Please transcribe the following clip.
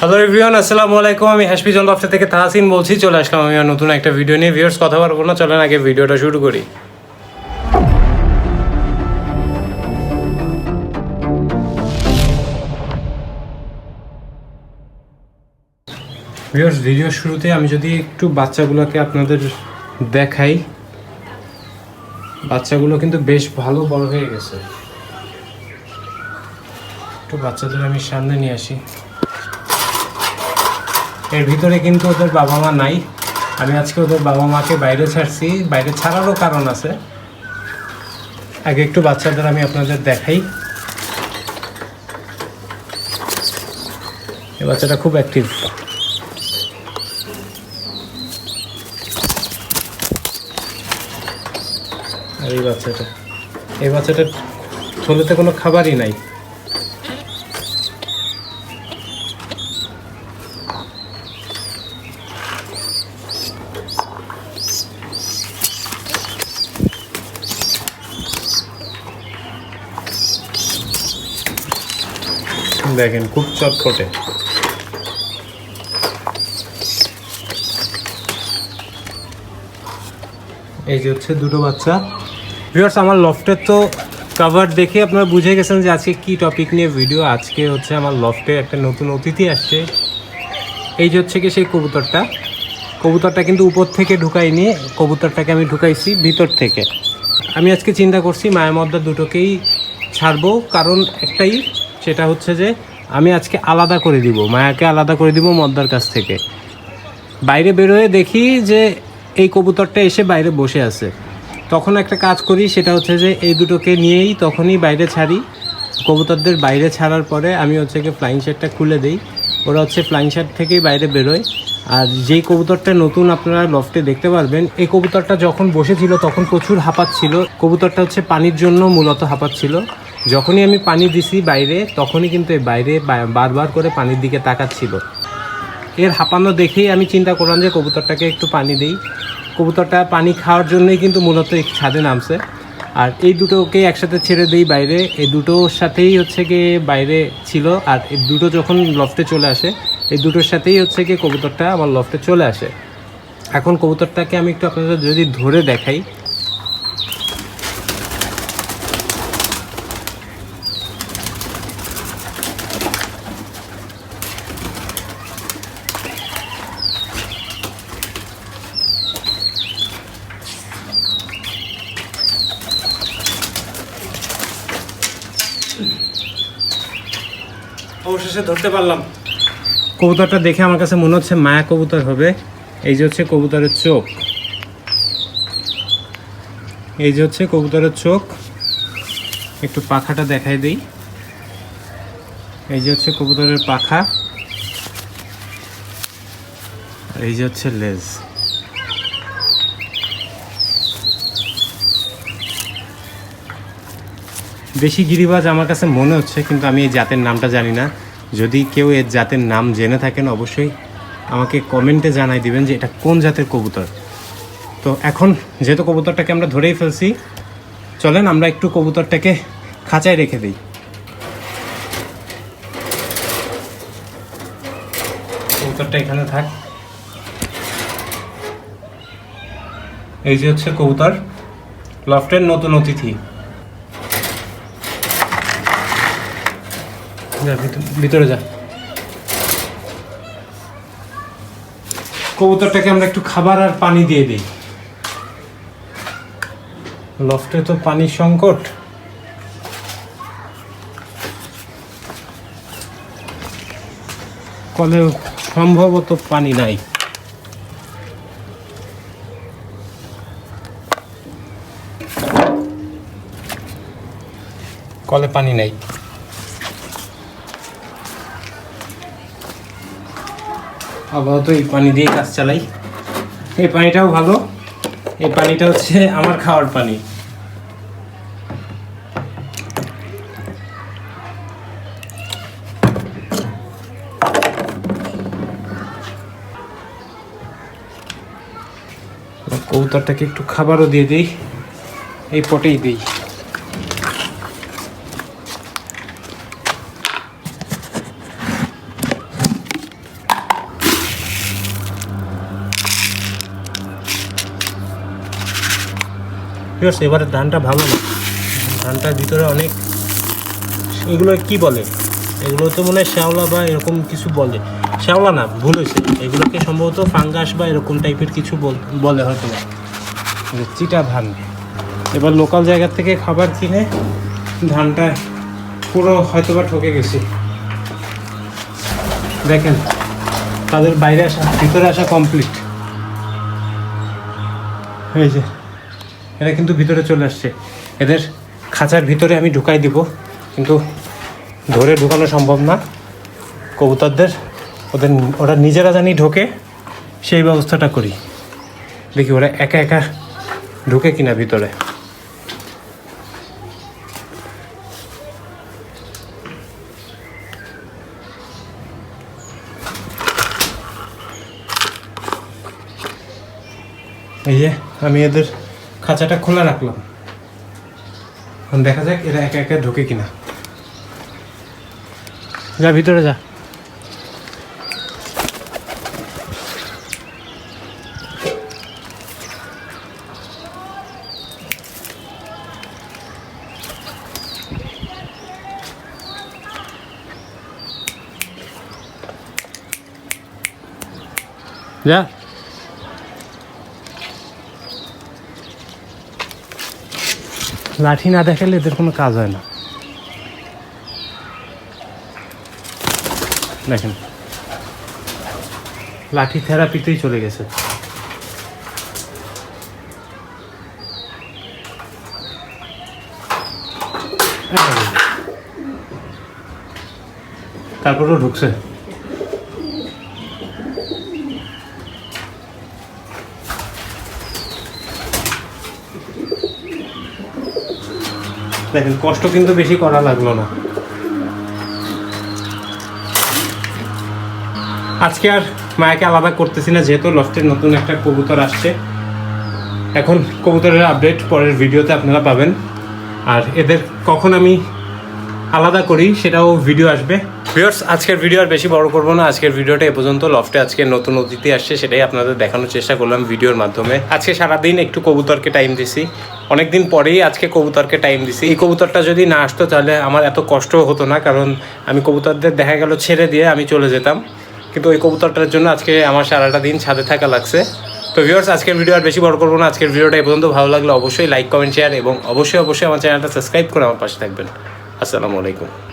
Hello everyone আসসালামু আলাইকুম। আমি হ্যাশপি জন লফটে থেকে তাহসিন বলছি। চলে আসলাম আমি নতুন একটা ভিডিও নিয়ে। ভিউয়ার্স কথা বলব না, চলেন আগে ভিডিওটা শুরু করি। ভিউয়ার্স ভিডিও শুরুতে আমি যদি একটু বাচ্চাগুলোকে আপনাদের দেখাই। বাচ্চাগুলো কিন্তু বেশ ভালো বড় হয়ে গেছে। একটু বাচ্চাদের আমি সামনে নিয়ে আসি। এর ভিতরে কিন্তু ওদের বাবা মা নাই। আমি আজকে ওদের বাবা মাকে বাইরে ছাড়ছি। বাইরে ছাড়ারও কারণ আছে। আগে একটু বাচ্চাদের আমি আপনাদের দেখাই। এ বাচ্চাটা খুব অ্যাক্টিভ আর এই বাচ্চাটা। এই বাচ্চাটার থলেতে কোনো খাবারই নাই। দেখেন, খুব চটপটে। এই যে হচ্ছে দুটো বাচ্চা। ভিউয়ার্স আমার লফটের তো কভার দেখে আপনারা বুঝে গেছেন যে আজকে কি টপিক নিয়ে ভিডিও আজকে হচ্ছে আমার লফটে একটা নতুন অতিথি আসছে। এই যে হচ্ছে কি সেই কবুতরটা। কবুতরটা কিন্তু উপর থেকে ঢুকাইনি কবুতরটাকে আমি ঢুকাইছি ভিতর থেকে। আমি আজকে চিন্তা করছি মায়ামদ্দা দুটোকেই ছাড়বো, কারণ একটাই সেটা হচ্ছে যে আমি আজকে আলাদা করে দিব, মায়াকে আলাদা করে দিব মদ্দার কাছ থেকে। বাইরে বেরোয় দেখি যে এই কবুতরটা এসে বাইরে বসে আছে। তখন একটা কাজ করি, সেটা হচ্ছে যে এই দুটোকে নিয়েই তখনই বাইরে ছাড়ি। কবুতরদের বাইরে ছাড়ার পরে আমি হচ্ছে কি ফ্লাইং শার্টটা খুলে দিই। ওরা হচ্ছে ফ্লাইং শার্ট থেকেই বাইরে বেরোয়। আর যেই কবুতরটা নতুন আপনারা লফটে দেখতে পারবেন, এই কবুতরটা যখন বসেছিল তখন প্রচুর হাঁপাচ্ছিল। কবুতরটা হচ্ছে পানির জন্য মূলত হাঁপাচ্ছিল। যখনই আমি পানি দিছি বাইরে, তখনই কিন্তু এই বাইরে বারবার করে পানির দিকে তাকাচ্ছিল। এর হাঁপানো দেখেই আমি চিন্তা করলাম যে কবুতরটাকে একটু পানি দিই। কবুতরটা পানি খাওয়ার জন্যই কিন্তু মূলত ছাদে নামছে। আর এই দুটোকে একসাথে ছেড়ে দিই বাইরে। এই দুটোর সাথেই হচ্ছে গিয়ে বাইরে ছিল। আর এই দুটো যখন লফটে চলে আসে, এই দুটোর সাথেই হচ্ছে গিয়ে কবুতরটা আমার লফটে চলে আসে। এখন কবুতরটাকে আমি একটু আপনাদের যদি ধরে দেখাই অবশেষে ধরতে পারলাম। কবুতরটা দেখে আমার কাছে মনে হচ্ছে মায়া কবুতর হবে। এই যে হচ্ছে কবুতরের চোখ। এই যে হচ্ছে কবুতরের চোখ। একটু পাখাটা দেখাই দিই। এই যে হচ্ছে কবুতরের পাখা। এই যে হচ্ছে লেজ। বেশি গিরিবাজ আমার কাছে মনে হচ্ছে, কিন্তু আমি এই জাতের নামটা জানি না। যদি কেউ এর জাতের নাম জেনে থাকেন, অবশ্যই আমাকে কমেন্টে জানাই দিবেন যে এটা কোন জাতের কবুতর। তো এখন যেহেতু কবুতরটাকে আমরা ধরেই ফেলছি, চলেন আমরা একটু কবুতরটাকে খাঁচায় রেখে দিই। কবুতরটা এখানে থাক। এই যে হচ্ছে কবুতর, লফটের নতুন অতিথি। ভিতরে যা। কবুতরটাকে আমরা একটু খাবার আর পানি দিয়ে দিই। লফটে তো পানির সংকট। কলে সম্ভবত পানি নাই। কলে পানি নাই। আপাতত এই পানি দিয়ে কাজ চালাই। এই পানিটাও ভালো। এই পানিটা হচ্ছে আমার খাওয়ার পানি। কবুতরটাকে একটু খাবারও দিয়ে দিই। এই পটেই দিই। Viewers, এবারে ধানটা ভালো না। ধানটার ভিতরে অনেক এগুলো কি বলে? এগুলো তো মনে হয় শ্যাওলা বা এরকম কিছু বলে। শ্যাওলা না ভুল হয়েছে। এগুলোকে সম্ভবত ফাঙ্গাস বা এরকম টাইপের কিছু বল- হয়তো না চিটা ধান। এবার লোকাল জায়গা থেকে খাবার কিনে ধানটা পুরো হয়তো বা ঠকে গেছি। দেখেন তাদের বাইরে আসা ভিতরে আসা কমপ্লিট যে। এরা কিন্তু ভিতরে চলে আসছে। এদের খাঁচার ভিতরে আমি ঢুকাই দিব, কিন্তু ধরে ঢুকানো সম্ভব না। কবুতরদের, ওদের, ওরা নিজেরা জানি ঢোকে, সেই ব্যবস্থাটা করি। দেখি ওরা একা একা ঢুকে কিনা ভিতরে। এই যে, আমি এদের খাঁচাটা খোলা রাখলাম। এখন দেখা যাক এরা একা একা ঢোকে কিনা। যা, ভিতরে যা। যা। লাঠি না দেখালে এদের কোনো কাজ হয় না। দেখেন। লাঠি থেরাপিতেই চলে গেছে। তারপরেও ঢুকছে। দেখেন, কষ্ট কিন্তু বেশি করা লাগল না। আজকে আর মায়াকে আলাদা করতেছি না, যেহেতু লফটের নতুন একটা কবুতর আসছে। এখন কবুতরের আপডেট পরের ভিডিওতে আপনারা পাবেন। আর এদের কখন আমি আলাদা করি, সেটাও ভিডিও আসবে। ভিউয়ার্স আজকের ভিডিও আর বেশি বড় করব না। আজকের ভিডিওটা এ পর্যন্ত লফটে আজকে নতুন অতিথি আসছে, সেটাই আপনাদের দেখানোর চেষ্টা করলাম ভিডিওর মাধ্যমে। আজকে সারাদিন একটু কবুতরকে টাইম দিছি। অনেকদিন পরেই আজকে কবুতরকে টাইম দিছি। এই কবুতরটা যদি না আসতো, তাহলে আমার এত কষ্ট হতো না, কারণ আমি কবুতরদের দেখা গেল ছেড়ে দিয়ে আমি চলে যেতাম। কিন্তু ওই কবুতরটার জন্য আজকে আমার সারাটা দিন ছাদে থাকা লাগছে। তো ভিউয়ার্স আজকের ভিডিও আর বেশি বড় করব না। আজকের ভিডিওটা এ পর্যন্ত ভালো লাগলে অবশ্যই লাইক কমেন্ট শেয়ার এবং অবশ্যই অবশ্যই আমার চ্যানেলটা সাবস্ক্রাইব করে আমার পাশে থাকবেন। আসসালামু আলাইকুম।